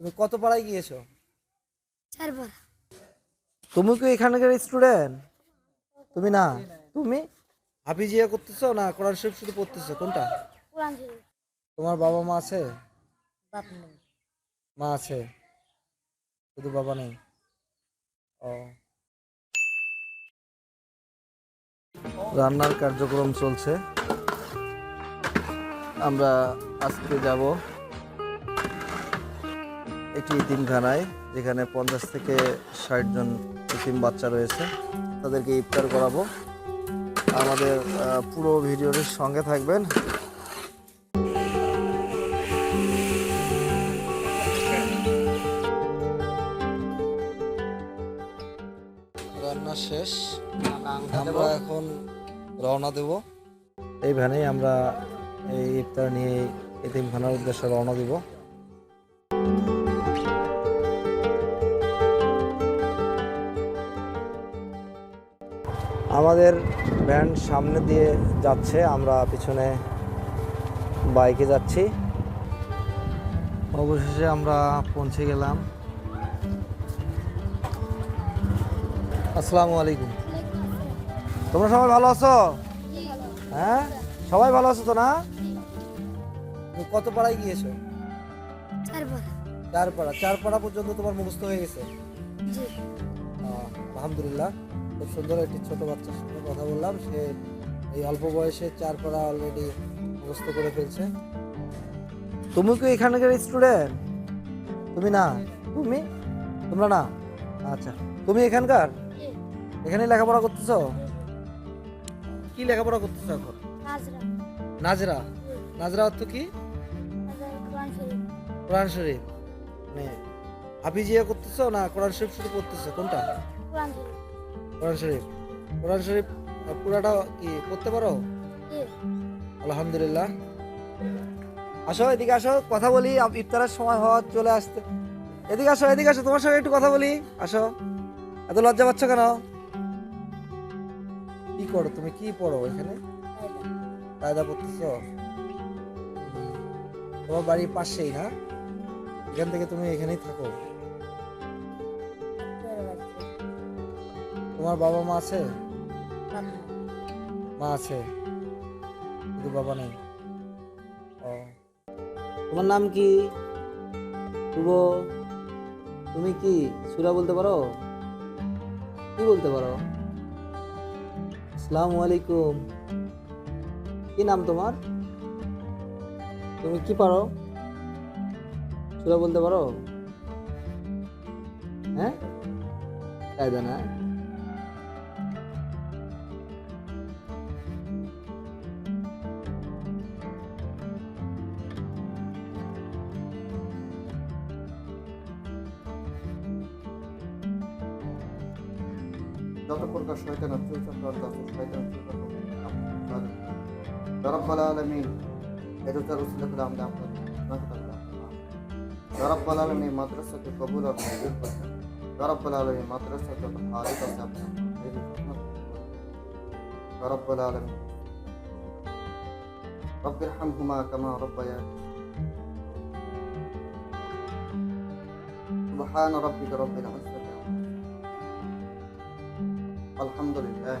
তুমি কত পাড়ায় গিয়েছো? চারবার তুমি কি এখানকার স্টুডেন্ট তুমি না? তুমি? হাফিজিয়া করতেছো না কোরআন শরীফ শুধু পড়তেছো? কোনটা? কোরআন শরীফ। তোমার বাবা মা আছে? বাপ নেই। মা আছে? শুধু বাবা নেই? ও। রান্নার কার্যক্রম চলছে। আমরা আজকে যাব একটি ইতিমখানায় যেখানে পঞ্চাশ থেকে ষাট জন ইতিম বাচ্চা রয়েছে। তাদেরকে ইফতার করাবো। আমাদের পুরো ভিডিওটির সঙ্গে থাকবেন। রান্না শেষ। আমরা এখন রওনা দেব। এই ভ্যানেই আমরা এই ইফতার নিয়ে এতিমখানার উদ্দেশ্যে রওনা দেব। আমাদের ভ্যান সামনে দিয়ে যাচ্ছে আমরা পিছনে বাইকে যাচ্ছি। অবশেষে আমরা পৌঁছে গেলাম। আসসালামু আলাইকুম। তোমরা সবাই ভালো আছো? হ্যাঁ? সবাই ভালো আছো তো না? কত পাড়ায় গিয়েছো? চার পাড়া চার পাড়া পর্যন্ত তোমার মুখস্থ হয়ে গেছে? আলহামদুলিল্লাহ। খুব সুন্দর একটি ছোট বাচ্চার সঙ্গে কথা বললাম। সে এই অল্প বয়সে চার পড়া অলরেডি মুখস্থ করে ফেলছে। তুমি কি এখানকার স্টুডেন্ট তুমি না? তুমি? তোমরা না? আচ্ছা। তুমি এখানকার? এখানে লেখাপড়া করতেছো? কি লেখাপড়া করতেছো এখন? নাজরা। নাজরা? অর্থ কি? কোরআন শরীফ। মানে হাফিজিয়া করতেছো না কোরআন শরীফ শুধু পড়তেছো? কোনটা? কোরআন শরীফ। কোরআন শরীফ পুরাটা কি পড়তে পারো? আলহামদুলিল্লাহ। আসো এদিকে আসো কথা বলি ইফতারের সময় হওয়া চলে আসতে। এদিকে আসো এদিকে আসো তোমার সঙ্গে একটু কথা বলি। আসো। এত লজ্জা পাচ্ছ কেন? কি করো তুমি? কি পড়ো এখানে? কায়দা পড়তেছ? তোমার বাড়ির পাশেই না এখান থেকে তুমি এখানেই থাকো। তোমার বাবা মা আছে? মা আছে। কিন্তু বাবা নেই। ও। তোমার নাম কি? শুভ। তুমি কি সুরা বলতে পারো? কি বলতে পারো? আসসালামু আলাইকুম। কি নাম তোমার? তুমি কি পারো? সুরা বলতে পারো? হ্যাঁ? কায়দা না? যত প্রকার শয়তান আছে চক্রান্ত আছে শয়তান يا رب العالمين এটার রসুল করে আমরা يا رب العالمين মাদ্রাসাকে কবুল আর মঞ্জুর করুন يا رب العالمين মাদ্রাসা যত হারিত আছে আপনি يا رب العالمين رب ارحمهما كما ربياني سبحان ربك رب العزة আলহামদুলিল্লাহ।